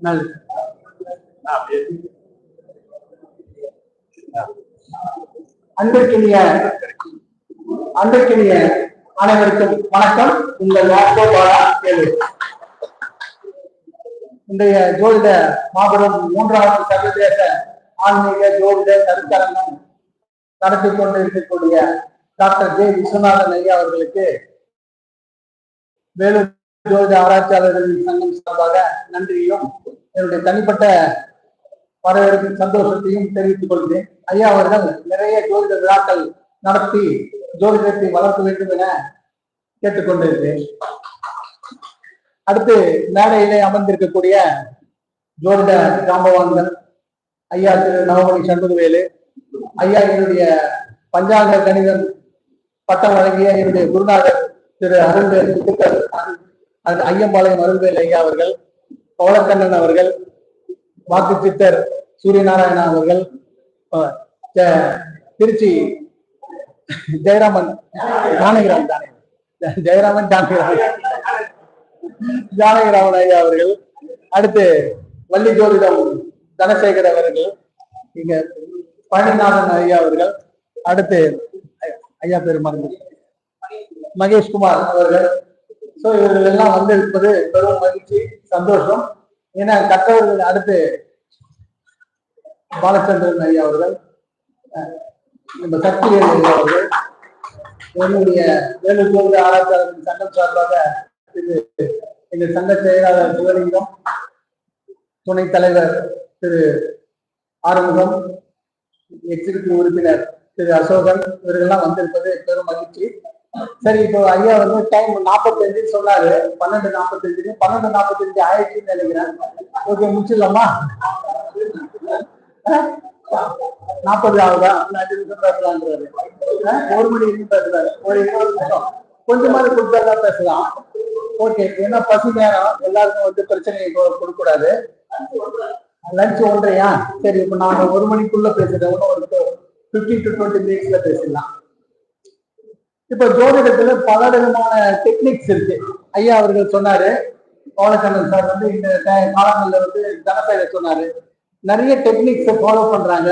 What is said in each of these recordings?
நல்லது. அன்பிற்கினிய அன்பிற்கினிய அனைவருக்கும் வணக்கம். உங்கள் வாஸ்கோ பாலா கேள்வி இன்றைய ஜோதிட மாபெரும் மூன்றாவது சர்வதேச ஆன்மீக ஜோதிட கருத்தரங்கம் நடத்தி கொண்டு இருக்கக்கூடிய டாக்டர் ஜே விஸ்வநாதன் ஐயா அவர்களுக்கு வேலூர் ஜோதிட ஆராய்ச்சியாளர்களின் சங்கம் சார்பாக நன்றியையும் என்னுடைய தனிப்பட்ட வரவேற்பின் சந்தோஷத்தையும் தெரிவித்துக் கொள்கிறேன். ஐயா அவர்கள் நிறைய ஜோதிட விழாக்கள் நடத்தி ஜோதிடத்தை வளர்க்க வேண்டும் என கேட்டுக்கொண்டிருக்கிறேன். அடுத்து மேடையிலே அமர்ந்திருக்கக்கூடிய ஜோதிட ஜாம்பவான்கள் ஐயா திரு நவமணி சண்முகவேலு ஐயா என்னுடைய பஞ்சாங்க கணிதம் பட்டம் வழங்கிய என்னுடைய குருநாதர் திரு அருள் முத்துக்கள் அது ஐயம்பாளையம் அருள்வேல் ஐயா அவர்கள் பவளக்கண்ணன் அவர்கள் வாக்கு சித்தர் சூரியநாராயணா அவர்கள் திருச்சி ஜெயராமன் ஜானகிராம் தானே ஜெயராமன் ஜானகிராமன். ஜானகிராமன் ஐயா அவர்கள் அடுத்து வள்ளி ஜோதிடம் தனசேகர் அவர்கள் இங்க பழனிநாதன் ஐயா அவர்கள் அடுத்து ஐயா பேர் மறந்து மகேஷ்குமார் அவர்கள் சோ இவர்கள் எல்லாம் வந்திருப்பது பெரும் மகிழ்ச்சி சந்தோஷம். ஏன்னா கற்றவர்கள் அடுத்து பாலச்சந்திரன் ஐயா அவர்கள் நம்ம சக்திவேல் ஐயா அவர்கள் என்னுடைய வேலூர் ஜோதிட ஆராய்ச்சியாளர்கள் சங்கம் சார்பாக இது எங்கள் சங்க செயலாளர் சிவலிங்கம் துணைத் தலைவர் திரு ஆறுமுகம் எக்ஸிகூட்டிவ் உறுப்பினர் திரு அசோகன் இவர்கள்லாம் வந்திருப்பது பெரும் மகிழ்ச்சி. சரி இப்போ ஐயா வந்து டைம் நாற்பத்தஞ்சு சொன்னாரு. பன்னெண்டு நாற்பத்தஞ்சு பன்னெண்டு நாற்பத்தஞ்சு ஆயிடுச்சுன்னு நினைக்கிறேன். ஓகே முடிச்சிடலாமா? நாற்பது ஆகுதா? அஞ்சு நிமிஷம் பேசலான்றாரு ஒரு மணி வரைக்கும் பேசுறாரு. ஒரு இருபது நிமிஷம். கொஞ்சமாவது கொடுத்தா பேசலாம். ஓகே ஏன்னா பசி நேரம். எல்லாருக்கும் வந்து பிரச்சனை கொடுக்கூடாது லஞ்ச் ஒன்றையா? சரி இப்ப நான் ஒரு மணிக்குள்ள பேசுறேன் இன்னும் ஒரு பிப்டீன் டு டுவெண்ட்டி மினிட்ஸ்ல பேசிடலாம். இப்ப ஜோதிடத்துல பல விதமான டெக்னிக்ஸ் இருக்கு. ஐயா அவர்கள் சொன்னாரு பவனச்சந்திரன் சார் வந்து இந்த காலங்களில் வந்து தனசேகர சொன்னாரு. நிறைய டெக்னிக்ஸ் ஃபாலோ பண்றாங்க.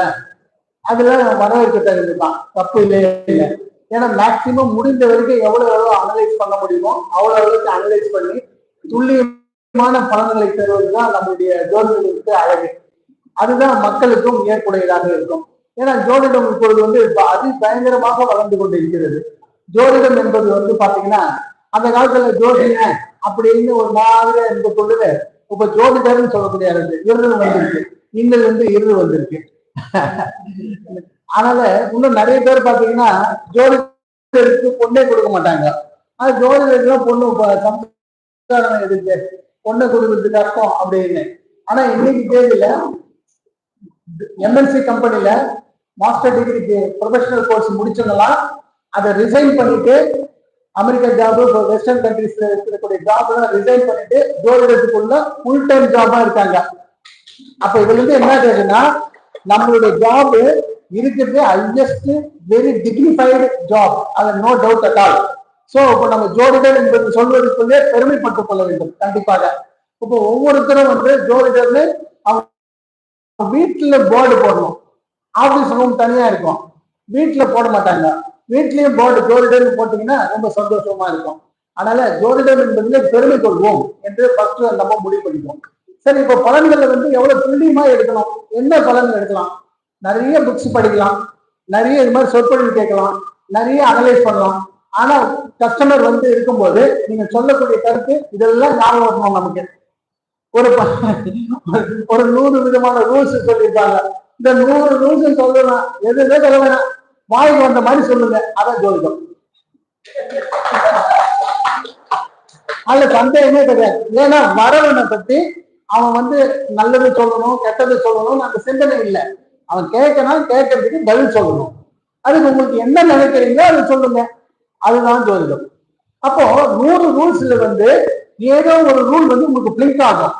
அதுல வரவேற்க தகுந்துதான் தப்பு இல்லையே இல்லை. ஏன்னா மேக்சிமம் முடிந்த வரைக்கும் எவ்வளவு எவ்வளவு அனலைஸ் பண்ண முடியுமோ அவ்வளவு அளவுக்கு அனலைஸ் பண்ணி துல்லியமான பலன்களை தருவதுதான் நம்மளுடைய ஜோதிடத்துக்கு அழகு. அதுதான் மக்களுக்கும் ஏற்புடையதாக இருக்கும். ஏன்னா ஜோதிடம் இப்பொழுது வந்து அதி பயங்கரமாக வளர்ந்து கொண்டிருக்கிறது. ஜோதிடம் என்பது வந்து பாத்தீங்கன்னா அந்த காலத்துல ஜோதிட அப்படின்னு ஒரு மாதிரி இருந்த பொழுது இப்ப ஜோதிடர்னு சொல்லக்கூடிய இரு வந்திருக்கு. வந்து இருந்து வந்திருக்கு. அதனால இன்னும் நிறைய பேர் பாத்தீங்கன்னா ஜோதிடருக்கு பொண்ணே கொடுக்க மாட்டாங்க. அது ஜோதிடருக்கு பொண்ணு ப- சம்ஸ்காரம் எதுக்கு? பொண்ணை கொடுக்கறது கஷ்டம் அப்படின்னு. ஆனா இன்னைக்கு தேதியில எம்என்சி கம்பெனில மாஸ்டர் டிகிரிக்கு ப்ரொஃபஷனல் கோர்ஸ் முடிச்சவங்கலாம் அதை ரிசைன் பண்ணிட்டு அமெரிக்கா ஜாப் இப்போ வெஸ்டர்ன் கண்ட்ரீஸ்ல இருக்கக்கூடிய ஜாப் ரிசைன் பண்ணிட்டு ஜோதிடத்துக்குள்ள ஃபுல் டைம் ஜாபா இருக்காங்க. அப்ப இதுல இருந்து என்ன கேக்குன்னா நம்மளுடைய ஜாப் இருக்கிறது ஹையஸ்ட் வெரி டிக்னிஃபைடு ஜாப் அது no doubt at all so இப்போ நம்ம ஜோதிடர் என்பது சொல்வதற்குள்ளே பெருமைப்பட்டுக் கொள்ள வேண்டும் கண்டிப்பாக. இப்போ ஒவ்வொருத்தரும் வந்து ஜோதிடர்னு அவங்க வீட்டுல போர்டு போடணும். ஆபீஸ் ரூம் தனியா இருக்கும். வீட்டுல போட மாட்டாங்க. வீட்லயும் போர்டு ஜோதிடர்னு போட்டீங்கன்னா ரொம்ப சந்தோஷமா இருக்கும். அதனால ஜோதிடம் என்பதுல பெருமை கொள்வோம் என்று ஃபர்ஸ்ட் நம்ம முடிவு பண்ணிப்போம். சரி இப்போ பலன்களை வந்து எவ்வளவு துல்லியமா எடுக்கலாம்? என்ன பலன் எடுக்கலாம்? நிறைய புக்ஸ் படிக்கலாம். நிறைய இது மாதிரி சொற்பொழிவு கேட்கலாம். நிறைய அனலைஸ் பண்ணலாம். ஆனா கஸ்டமர் வந்து இருக்கும்போது நீங்க சொல்லக்கூடிய கருத்து இதெல்லாம் ஞாபகம் வரணும் நமக்கு. ஒரு ஒரு நூறு விதமான ரூல்ஸ் சொல்லியிருக்காங்க. இந்த நூறு ரூல்ஸ் சொல்லலாம் எதுவுமே சொல்ல வேணாம். வாய்க்கு வந்த மாதிரி சொல்லுங்க. அதான் ஜோதிடம். அதுல சந்தேகமே கிடையாது. ஏன்னா வரவனை பத்தி அவன் வந்து நல்லது சொல்லணும் கெட்டது சொல்லணும் அந்த சிந்தனை இல்லை. அவன் கேட்கணும் கேட்கறதுக்கு பதில் சொல்லணும். அதுக்கு உங்களுக்கு என்ன நினைக்கிறீங்களோ அதை சொல்லுங்க. அதுதான் ஜோதிடம். அப்போ நூறு ரூல்ஸ்ல வந்து ஏதோ ஒரு ரூல் வந்து உங்களுக்கு பிளிங்க் ஆகும்.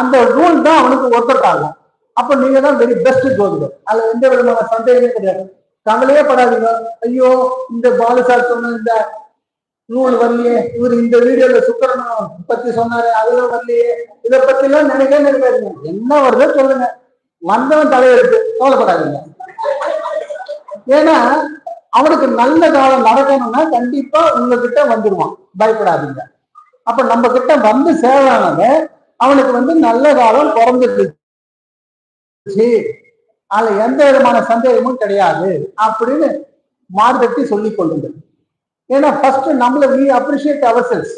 அந்த ரூல் தான் அவனுக்கு ஒர்க் அவுட் ஆகும். அப்ப நீங்க தான் வெரி பெஸ்ட் ஜோதிடம். அதுல எந்த விதமான சந்தேகமே கிடையாது. கவலையே படாதீங்க. ஐயோ இந்த பாலசார் சொன்ன இந்த நூல் வரலையே. இவர் இந்த வீடியோல சுக்கரனும் பத்தி சொன்னாரு அதுல வரலையே. இத பத்தி எல்லாம் நினைக்க நினைக்காதீங்க. என்ன வருதோ சொல்லுங்க. வந்தவன் தலையெழுத்து. கவலைப்படாதீங்க. ஏன்னா அவனுக்கு நல்ல காலம் நடக்கணும்னா கண்டிப்பா உங்ககிட்ட வந்துடுவான் பயப்படாதீங்க. அப்ப நம்ம கிட்ட வந்து சேவானவன் அவனுக்கு வந்து நல்ல காலம் பிறந்துருச்சு. அதுல எந்த விதமான சந்தேகமும் கிடையாது அப்படின்னு மார்கட்டி சொல்லிக் கொள்ளுங்கள். ஏன்னா ஃபர்ஸ்ட் நம்மள வி அப்ரிஷியேட் அவர் செல்ஸ்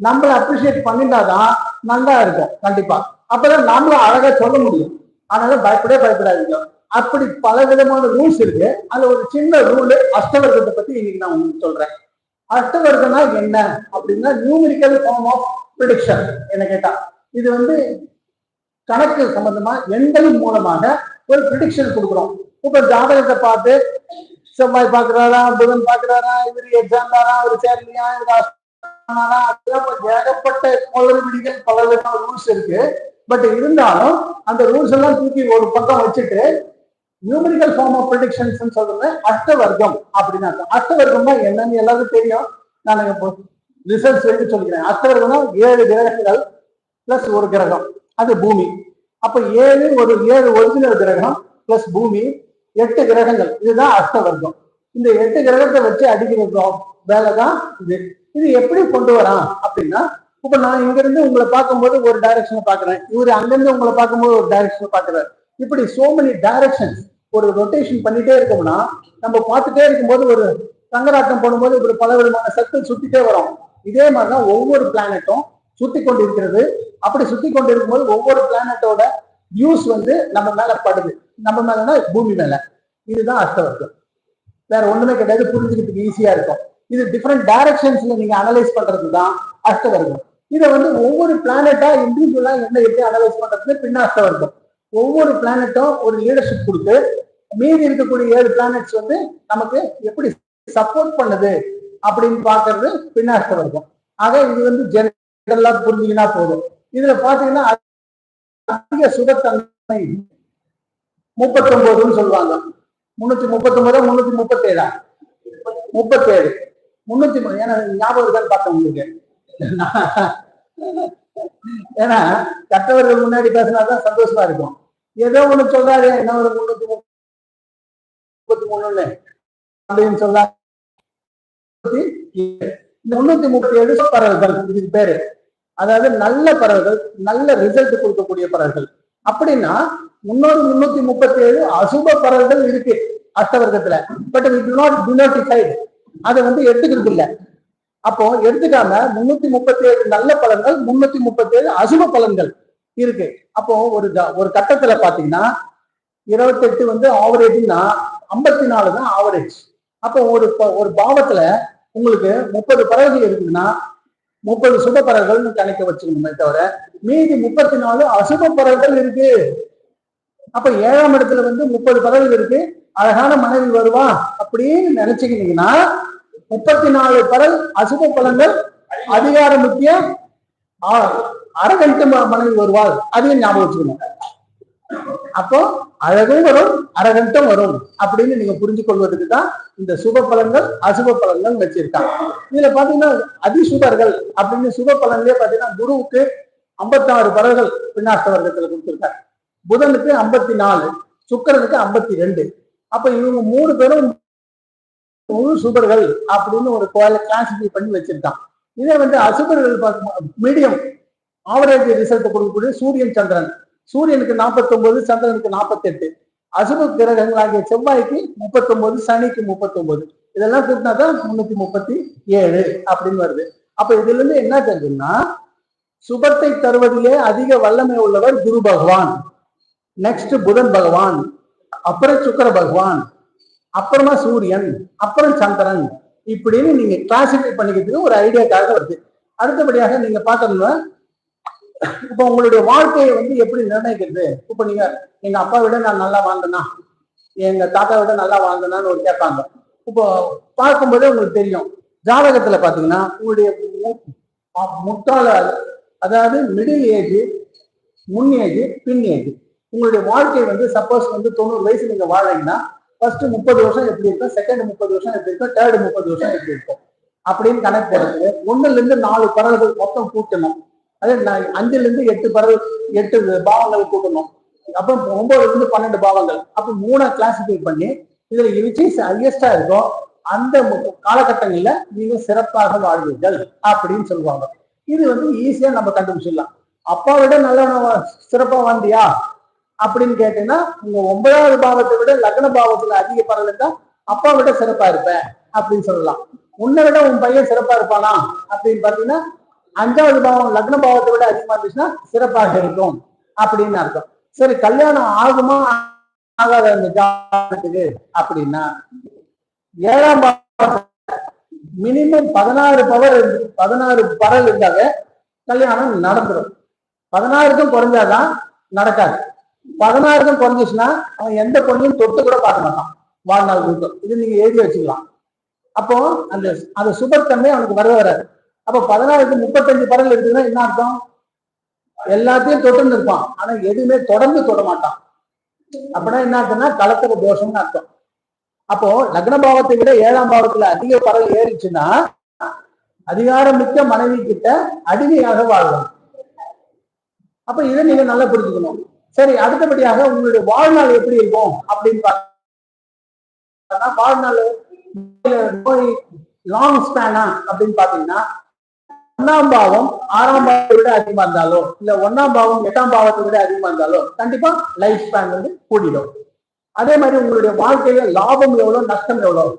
நம்மள அப்ரிஷியேட் பண்ணிட்டாதான் நல்லா இருக்கும் கண்டிப்பா. அப்பதான் நம்மளும் அழகா சொல்ல முடியும். அதனால பயப்படே பயப்படாதீங்க. அப்படி பல விதமான ரூல்ஸ் இருக்கு. அதுல ஒரு சின்ன ரூல் அஷ்டவர்க்கத்தை பத்தி இன்னைக்கு நான் உங்களுக்கு சொல்றேன். அஷ்டவர்க்கம்னா என்ன அப்படின்னா நியூமெரிக்கல் ஃபார்ம் ஆஃப் ப்ரிடிக்ஷன் என்ன கேட்டா. இது வந்து கணக்கு சம்பந்தமா எண்கள் மூலமாக ஒரு ப்ரிடிக்ஷன் கொடுக்குறோம். இப்ப ஜாதகத்தை பார்த்து செவ்வாய் பாக்குறாரா புதன் பாக்குறாரா இவர் எக்ஸாம் தாரா ஒரு சேரலையா இவர் ஏகப்பட்ட குளறுபடிகள் பல விதமான ரூல்ஸ் இருக்கு. பட் இருந்தாலும் அந்த ரூல்ஸ் எல்லாம் தூக்கி ஒரு பக்கம் வச்சுட்டு நியூமரிக்கல் ஃபார்ம் ஆஃப் ப்ரிடிக்ஷன்ஸ் சொல்றது அஷ்டவர்க்கம் அப்படின்னு அர்த்தம். அஷ்டவர்க்கம்னா என்னன்னு எல்லாரும் தெரியும். நான் இப்போ ரிசல்ட்ஸ் எடுத்து சொல்லிக்கிறேன் அஷ்டவர்க்கம்னா ஏழு கிரகங்கள் பிளஸ் ஒரு கிரகம். அது பூமி. அப்ப ஏழு ஒரு ஏழு ஒரிஜினல் கிரகம் பிளஸ் பூமி எட்டு கிரகங்கள். இதுதான் அஷ்டவர்க்கம். இந்த எட்டு கிரகத்தை வச்சு அடிக்கிற வேலை தான் இது. இது எப்படி கொண்டு வரான் அப்படின்னா இப்ப நான் இங்கிருந்து உங்களை பார்க்கும்போது ஒரு டைரக்ஷனை பாக்குறேன் இவர் அங்கிருந்து உங்களை பார்க்கும்போது ஒரு டைரக்ஷனை பாக்குறாரு இப்படி சோ மெனி டைரக்ஷன்ஸ் ஒரு ரொட்டேஷன் பண்ணிட்டே இருக்கோம்னா நம்ம பார்த்துட்டே இருக்கும்போது ஒரு சங்கராட்டம் போடும்போது இப்படி பல விதமான சர்க்கிள் சுத்திட்டே வரும். இதே மாதிரிதான் ஒவ்வொரு பிளானட்டும் சுத்தி கொண்டிருக்கிறது. அப்படி சுத்தி கொண்டிருக்கும் போது ஒவ்வொரு பிளானட்டோட வியூஸ் வந்து நம்ம மேல படுது. நம்ம மேலனா பூமி மேல. இதுதான் அர்த்தவர்க்கம். வேற ஒண்ணுமே கிடையாது. புரிஞ்சுக்கிறதுக்கு ஈஸியா இருக்கும். இது டிஃப்ரெண்ட் டைரக்ஷன்ஸ்ல நீங்க அனலைஸ் பண்றது தான் அஷ்டவர்க்கம் இதை வந்து ஒவ்வொரு பிளானட்டா இண்டிவிஜுவலா என்ன எப்படி அனலைஸ் பண்றது பின்ன அஷ்டவர்க்கம் ஒவ்வொரு பிளானட்டும் ஒரு லீடர்ஷிப் கொடுத்து மீதி இருக்கக்கூடிய ஏழு பிளானட்ஸ் வந்து நமக்கு எப்படி சப்போர்ட் பண்ணுது அப்படின்னு பாக்குறது பின்ன ஆக இது வந்து இதெல்லாம் புரிஞ்சுக்கினா போதும். இதுல பாத்தீங்கன்னா அதிக சுகத்தன்மை முப்பத்தி ஒன்பதுன்னு சொல்லுவாங்க. முன்னூத்தி முப்பத்தி ஒன்பதா முன்னூத்தி முப்பத்தி ஏழா முப்பத்தேழு. முன்னூத்தி மூணு ஏன்னா ஞாபகம் இருக்கான்னு பார்த்தேன் உங்களுக்கு. ஏன்னா கட்டவர்கள் முன்னாடி பேசினாதான் சந்தோஷமா இருக்கும். ஏதோ ஒண்ணு சொல்றாரு என்ன ஒரு முன்னூத்தி முப்பத்தி மூணுன்னு. அப்படின்னு சொல்றாரு முன்னூத்தி முப்பத்தி ஏழு பறவைகள். இதுக்கு பேரு. அதாவது நல்ல பறவைகள் நல்ல ரிசல்ட் கொடுக்கக்கூடிய பறவைகள். அப்படின்னா முன்னூறு முன்னூத்தி முப்பத்தி ஏழு அசுப பறவைகள் இருக்கு அஷ்டவர்க்கத்துல. But we do not denotified அதை வந்து எடுத்துக்கிறது இல்லை. அப்போ எடுத்துக்காம முன்னூத்தி முப்பத்தி ஏழு நல்ல பலன்கள் முன்னூத்தி முப்பத்தி ஏழு அசுப பலன்கள் இருக்கு. அப்போ ஒரு ஒரு கட்டத்துல பாத்தீங்கன்னா இருபத்தெட்டு வந்து ஆவரேஜ்னா ஐம்பத்தி நாலு தான் ஆவரேஜ் அப்போ ஒரு ப- ஒரு பாவத்துல உங்களுக்கு முப்பது பறவைகள் இருக்குதுன்னா முப்பது சுப பறவைகள்னு கணக்க வச்சுக்கணுமே தவிர மீதி முப்பத்தி நாலு அசுப பறவைகள் இருக்கு. அப்ப ஏழாம் இடத்துல வந்து முப்பது பறவைகள் இருக்கு. அழகான மனைவி வருவா அப்படின்னு நினைச்சுக்கிட்டீங்கன்னா முப்பத்தி நாலு பறவை அசுப பலன்கள் அதிகார முக்கிய அரகண்டு மனைவி வருவாள். அதையும் ஞாபகம் வச்சுக்கணும். அப்போ அழகும் வரும் அரகண்டம் வரும் அப்படின்னு நீங்க புரிஞ்சு கொள்வதற்கு தான் இந்த சுப பலன்கள் அசுப பலன்கள் வச்சிருக்காங்க. இதுல பாத்தீங்கன்னா அதிசுபர்கள் அப்படின்னு சுப பலன்லயே பாத்தீங்கன்னா குருவுக்கு ஐம்பத்தாறு பலர்கள் பின்னாஷ்ட வர்க்கத்துல கொடுத்திருக்காரு. புதனுக்கு ஐம்பத்தி நாலு சுக்கரனுக்கு ஐம்பத்தி ரெண்டு அப்ப இவங்க மூணு பேரும் முழு சுபர்கள் அப்படின்னு ஒரு கிளாசிஃபை பண்ணி வச்சிருக்கான் இதே வந்து அசுபர்கள் மீடியம் ஆவரேஜ் ரிசல்ட் கொடுக்கக்கூடிய சூரியன் சந்திரன். சூரியனுக்கு 49 சந்திரனுக்கு 48 அசுப கிரகங்களாகிய செவ்வாய்க்கு 39 சனிக்கு 39 இதெல்லாம் கூட்டினா தான் முன்னூத்தி முப்பத்தி ஏழு அப்படின்னு வருது. அப்ப இதுல இருந்து என்ன தெரிஞ்சுன்னா சுபத்தை தருவதிலே அதிக வல்லமை உள்ளவர் குரு பகவான். நெக்ஸ்ட் புதன் பகவான் அப்புறம் சுக்கர பகவான் அப்புறமா சூரியன் அப்புறம் சந்திரன் இப்படின்னு நீங்க கிளாசிஃபை பண்ணிக்கிறதுக்கு ஒரு ஐடியாக்காக வருது. அடுத்தபடியாக நீங்க பார்த்தோம்னா இப்போ உங்களுடைய வாழ்க்கையை வந்து எப்படி நிர்ணயிக்கிறது? இப்போ நீங்க எங்க அப்பா விட நான் நல்லா வாழ்ந்தேனா? எங்க தாத்தா விட நல்லா வாழ்ந்தேனான்னு ஒரு கேட்பாங்க. இப்போ பார்க்கும்போதே உங்களுக்கு தெரியும். ஜாதகத்துல பாத்தீங்கன்னா உங்களுடைய மு- அதாவது மிடில் ஏஜ் முன் ஏஜ் பின் ஏஜ் உங்களுடைய வாழ்க்கை வந்து சப்போஸ் வந்து தொண்ணூறு வயசு நீங்க வாழறீங்கன்னா ஃபர்ஸ்ட் முப்பது வருஷம் எப்படி இருக்கும்? செகண்ட் முப்பது வருஷம் எப்படி இருக்கும்? தேர்ட் முப்பது வருஷம் எப்படி இருக்கும்? அப்படின்னு கணக்கு போடுறது ஒண்ணுல இருந்து நாலு பறவைகள் மொத்தம் கூட்டணும். அதே நான் அஞ்சுல இருந்து எட்டு பறவை எட்டு பாவங்கள் கூட்டணும் அப்போ ஒன்பதுல இருந்து பன்னெண்டு பாவங்கள். அப்போ மூணா கிளாசிஃபை பண்ணி இதுல விச் ஹையஸ்டா இருக்கும். அந்த காலகட்டங்கள்ல நீங்க சிறப்பாக வாழ்வீர்கள் அப்படின்னு சொல்லுவாங்க. இது வந்து ஈஸியா நம்ம கண்டுபிடிச்சிடலாம். அப்பா விட நல்ல சிறப்பா வாழ்ந்தியா? அப்படின்னு கேட்டீங்கன்னா உங்க ஒன்பதாவது பாவத்தை விட லக்ன பாவத்துல அதிக பரவல் இருந்தா அப்பா விட சிறப்பா இருப்பேன் அப்படின்னு சொல்லலாம். உன்னை விட உன் பையன் சிறப்பா இருப்பானா அப்படின்னு பாத்தீங்கன்னா அஞ்சாவது பாவம் லக்ன பாவத்தை விட அதிகமா இருந்துச்சுன்னா சிறப்பாக இருக்கும் அப்படின்னு அர்த்தம். சரி கல்யாணம் ஆகுமா ஆகாத அந்த ஜாதகத்துக்கு அப்படின்னா ஏழாம் மினிமம் பதினாறு பவர் பதினாறு பரல் இருந்தாவே கல்யாணம் நடந்துடும் பதினாறுக்கும் குறைஞ்சாதான் நடக்காது. பதினாறுக்கும் குறைஞ்சிச்சுன்னா அவன் எந்த பொண்ணையும் தொட்டு கூட பார்க்க மாட்டான். வாழ்நாள் முழுக்க. இது நீங்க எழுதி வச்சுக்கலாம். அப்போ அந்த அந்த சுபத்தன்மை அவனுக்கு வரவே வராது. அப்ப பதினாறுக்கு முப்பத்தஞ்சு பரல் இருக்குதுன்னா என்ன அர்த்தம்? எல்லாத்தையும் தொடர்ந்து இருப்பான். ஆனா எதுவுமே தொடர்ந்து தொட மாட்டான். அப்படின்னா என்ன அர்த்தம்னா கலத்தர தோஷம்னு அர்த்தம். அப்போ லக்ன பாவத்தை விட ஏழாம் பாவத்துல அதிக பரல் ஏறிச்சுன்னா அதிகாரம் மிக்க மனைவி கிட்ட அடிமையாக வாழும் அப்ப இதை நீங்க நல்லா புரிஞ்சுக்கணும். சரி அடுத்தபடியாக உங்களுடைய வாழ்நாள் எப்படி இருக்கும் அப்படின்னு பார்த்தா வாழ்நாள் நோய் லாங் ஸ்பேனா அப்படின்னு பாத்தீங்கன்னா ஒன்னாம் பாவம் ஆறாம் பாவத்தை விட அதிகமா இருந்தாலோ இல்ல ஒன்னாம் பாவம் எட்டாம் பாவத்தை விட அதிகமா இருந்தாலோ கண்டிப்பா லைஃப் ஸ்பேன் வந்து கூடிடும். அதே மாதிரி உங்களுடைய வாழ்க்கையில லாபம் எவ்வளவு நஷ்டம் எவ்வளவு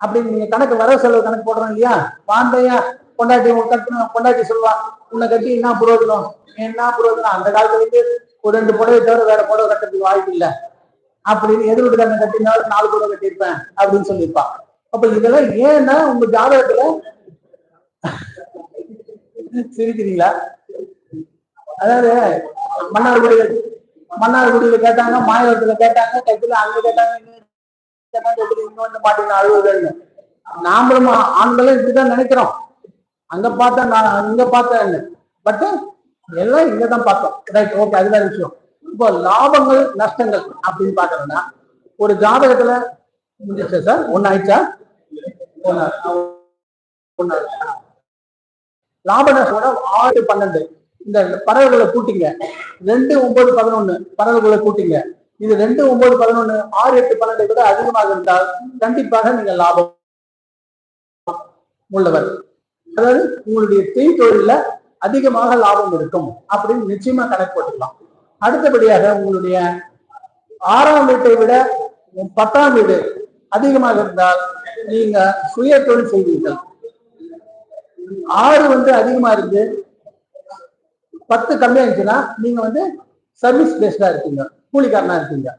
அப்படின்னு நீங்க கணக்கு வர செலவு கணக்கு போடுறோம் இல்லையா? வாந்தையா பொண்டாட்டி கட்டணும் பொண்டாட்டி சொல்லுவா உன்னை கட்டி என்ன புரோஜனம்? என்ன புரோஜனம்? அந்த காலத்துல ஒரு ரெண்டு புடவை தவிர வேற புடவை கட்டுறதுக்கு வாய்ப்பு இல்லை. அப்படின்னு எதிர் வீட்டுக்காரன் கட்டினாலும் நாலு புடவை கட்டியிருப்பேன் அப்படின்னு சொல்லியிருப்பான் அப்ப இதெல்லாம் ஏன்னா உங்க ஜாதகத்துல சிரிக்கிறீங்களா? அதாவது மன்னார்குடியில் மன்னார்குடியில கேட்டாங்க மாயவரத்துல கேட்டாங்க கைக்குள்ள அங்க கேட்டாங்க இங்க கேட்டாங்க, அழுவுதல்னு நாமளும் ஆண்களும் இப்படிதான் நினைக்கிறோம். அங்க பார்த்தா நான் இங்க பார்த்தேன் பட் எல்லாம் இங்கதான் பார்த்தோம். ரைட் ஓகே அதுதான் விஷயம். இப்போ லாபங்கள் நஷ்டங்கள் அப்படின்னு பாக்குறோம்னா ஒரு ஜாதகத்துல முடிஞ்சிச்சா சார்? ஒன்னு ஆயிடுச்சா? ஒன்னு ஒன்னு லாப நஷ்டோட ஆறு பன்னெண்டு. இந்த பறவைகளை கூட்டிங்க. ரெண்டு ஒன்பது பதினொன்னு பறவைகளை கூட்டிங்க. இது ரெண்டு ஒன்பது பதினொன்னு ஆறு எட்டு பன்னெண்டு கூட அதிகமாக இருந்தால் கண்டிப்பாக நீங்க லாபம் உள்ளவர். அதாவது உங்களுடைய செய் தொழில அதிகமாக லாபம் இருக்கும் அப்படின்னு நிச்சயமா கணக்கு போட்டுக்கலாம். அடுத்தபடியாக உங்களுடைய ஆறாம் வீட்டை விட பத்தாம் வீடு அதிகமாக இருந்தால் நீங்க சுய தொழில் செய்வீர்கள். ஆறு வந்து அதிகமா இருக்கு. பத்து கம்மியா இருந்துச்சுன்னா நீங்க வந்து சர்வீஸ் பேஸ்டா இருக்கீங்க. கூலிக்காரனா இருக்கீங்க.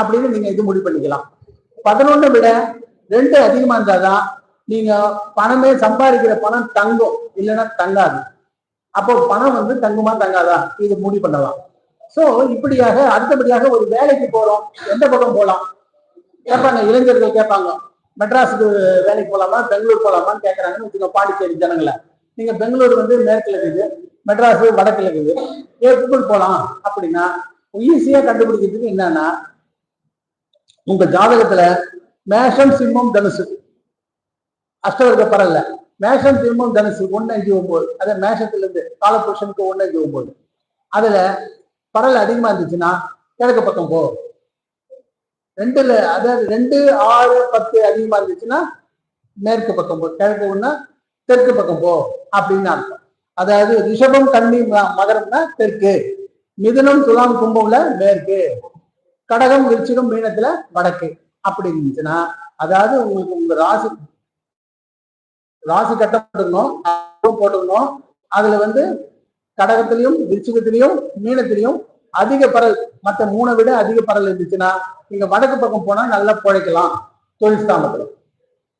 அப்படின்னு நீங்க இது முடிவு பண்ணிக்கலாம். பதினொன்னு விட ரெண்டு அதிகமா இருந்தாதான் நீங்க பணமே சம்பாதிக்கிற பணம் தங்கும். இல்லைன்னா தங்காது. அப்போ பணம் வந்து தங்குமா தங்காதா? இது முடிவு பண்ணலாம். சோ இப்படியாக அடுத்தபடியாக ஒரு வேலைக்கு போறோம். எந்த பக்கம் போலாம்? கேட்பாங்க. இளைஞர்கள் கேட்பாங்க. மெட்ராஸுக்கு வேலைக்கு போகலாமா பெங்களூர் போகலாமான்னு கேட்கறாங்கன்னு வச்சுக்கோங்க பாண்டிச்சேரி ஜனங்களை. நீங்க பெங்களூர் வந்து மேற்கில் இருக்குது மெட்ராஸ் வடக்கில் இருக்குது. ஏற்குள் போகலாம் அப்படின்னா ஈஸியாக கண்டுபிடிக்கிறதுக்கு என்னன்னா உங்க ஜாதகத்துல மேஷம் சிம்மம் தனுசு. அஷ்டவர்க்க பரல்ல. மேஷம் சிம்மம் தனுசு ஒன்னு அஞ்சு ஒம்பது அதே மேஷத்துலேருந்து காலபுருஷனுக்கு ஒன்னு அஞ்சு ஒம்பது அதில் பரல் அதிகமாக இருந்துச்சுன்னா கிழக்கு பக்கம் போ. ரெண்டுல அதாவது ரெண்டு ஆறு பத்து அதிகமா இருந்துச்சுன்னா மேற்கு பக்கம் போ கிழக்கு ஒண்ணா தெற்கு பக்கம் போ அப்படின்னு அர்த்தம். அதாவது ரிஷபம் கண்ணி ம- மகரம்னா தெற்கு. மிதுனம் துலாம் கும்பம்ல மேற்கு. கடகம் விருச்சிகம் மீனத்துல வடக்கு. அப்படி இருந்துச்சுன்னா அதாவது உங்களுக்கு உங்க ராசி ராசி கட்டம் போட்டுக்கணும் போட்டுக்கணும் அதுல வந்து கடகத்திலையும் விருச்சிகத்திலையும் மீனத்திலையும் அதிக பரல் மற்ற மூணை விட அதிக பரல் இருந்துச்சுன்னா நீங்க வடக்கு பக்கம் போனா நல்லா பிழைக்கலாம் தொழில் ஸ்தானத்துல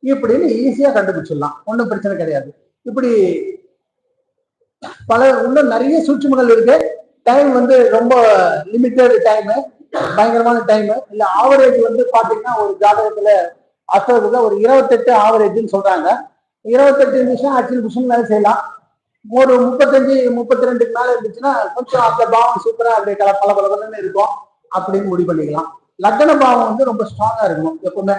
இப்படின்னு ஈஸியா கண்டுபிடிச்சிடலாம். ஒன்றும் பிரச்சனை கிடையாது. இப்படி பல இன்னும் நிறைய சூட்சுமங்கள் இருக்கு. டைம் வந்து ரொம்ப லிமிட்டட் டைம் பயங்கரமான டைம் இல்ல ஆவரேஜ் வந்து பாத்தீங்கன்னா ஒரு ஜாதகத்துல அஸ்தவத்துல ஒரு இருபத்தெட்டு ஆவரேஜ்னு சொல்றாங்க. இருபத்தெட்டு நிமிஷம் அஞ்சு நிமிஷம் வேலை செய்யலாம். ஒரு முப்பத்தஞ்சு முப்பத்தி ரெண்டுக்கு மேல இருந்துச்சுன்னா கொஞ்சம் அந்த பாவம் சூப்பரா அப்படியே கல பல பலன்னு இருக்கும். அப்படின்னு முடிவு பண்ணிக்கலாம். லக்ன பாவம் வந்து ரொம்ப ஸ்ட்ராங்கா இருக்கணும் எப்பவுமே.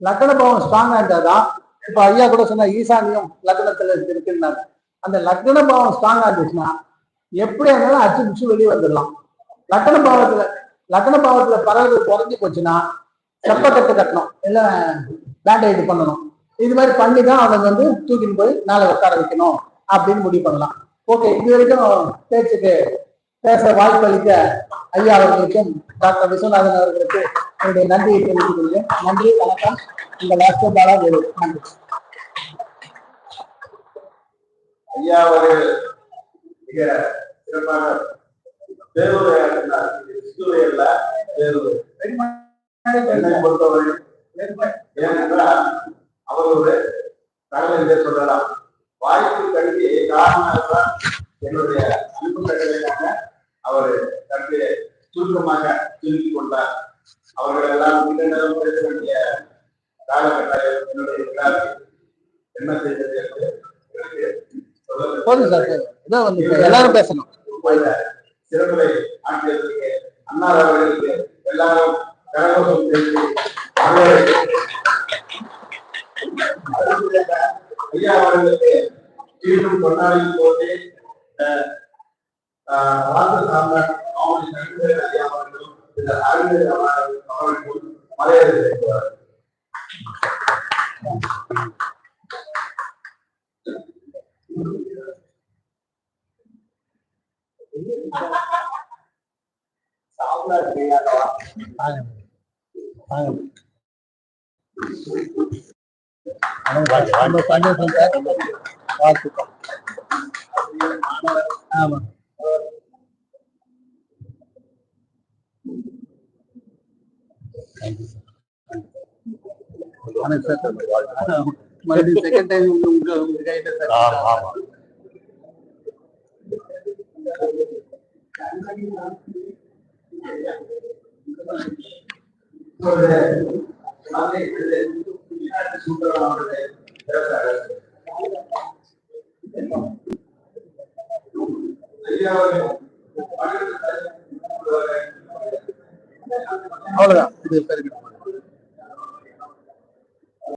லக்ன பாவம் ஸ்ட்ராங்கா இருந்தாதான் இப்ப ஐயா கூட சொன்ன ஈசானியம் லக்னத்துல இருக்குன்னாங்க. அந்த லக்ன பாவம் ஸ்ட்ராங்கா இருந்துச்சுன்னா எப்படி இருந்தாலும் அச்சு பிடிச்சு வெளியே வந்துடலாம். லக்ன பாவத்துல லக்ன பாவத்துல பறவை குறைஞ்சி போச்சுன்னா செப்பக்கட்டு கட்டணும் இல்ல பேண்டேஜ் பண்ணணும். இது மாதிரி பண்ணி தான் அவங்க வந்து தூக்கின்னு போய் மேலே உட்கார வைக்கணும். அப்படின்னு முடிவு பண்ணலாம். ஓகே இது வரைக்கும் பேச்சுக்கு பேச வாய்ப்பு அளித்த ஐயா அவர்களுக்கும் டாக்டர் விஸ்வநாதன் அவர்களுக்கு என்னுடைய நன்றியை தெரிவித்துக் கொள்கிறேன். நன்றி வணக்கம். இந்த லாஸ்ட் பாலா வேலு நன்றி. ஐயா அவர்கள் மிக சிறப்பான பேருரையாற்றினார் கிறிஸ்துவையல்ல பேருரை என்னை பொறுத்தவரை ஏனென்றால் அவர் ஒரு தகவல் சொல்லலாம் வாய்ப்பு கல்வி காரணமாக என்னுடைய அன்பு கட்டளையாக அவர் தன்னுடைய சுருக்கமாக சுருக்கிக் கொண்டார். அவர்கள் எல்லாம் நேரம் பேச வேண்டிய காலகட்டாயம் என்னுடைய என்ன செய்வது என்று போதும் சார் வந்து எல்லாரும் பேசணும். சிறப்புரை ஆற்றியதற்கு அண்ணா அவர்களுக்கு எல்லாரும் கரகோஷம் அடுத்ததாக ஐயா அவர்களுக்கு மீண்டும் கொண்டாடியும் போது வாக்கு சாம்ராட் அவருடைய நண்பர்கள் ஐயா அவர்களும் இந்த அறிஞர் அவர்களும் மலையர்கள் சந்தோஷம் சார். வாழ்த்துக்கள். ஆமா. வணக்கம் சார் மறுபடியும் செகண்ட் டைம் உங்க உங்க கையில சார். ஒரு மாதிரி சூப்பராக அவருடைய பேசுறாரு ஐயா அவர்கள் அவ்வளவுதான் இது பெருகிடும்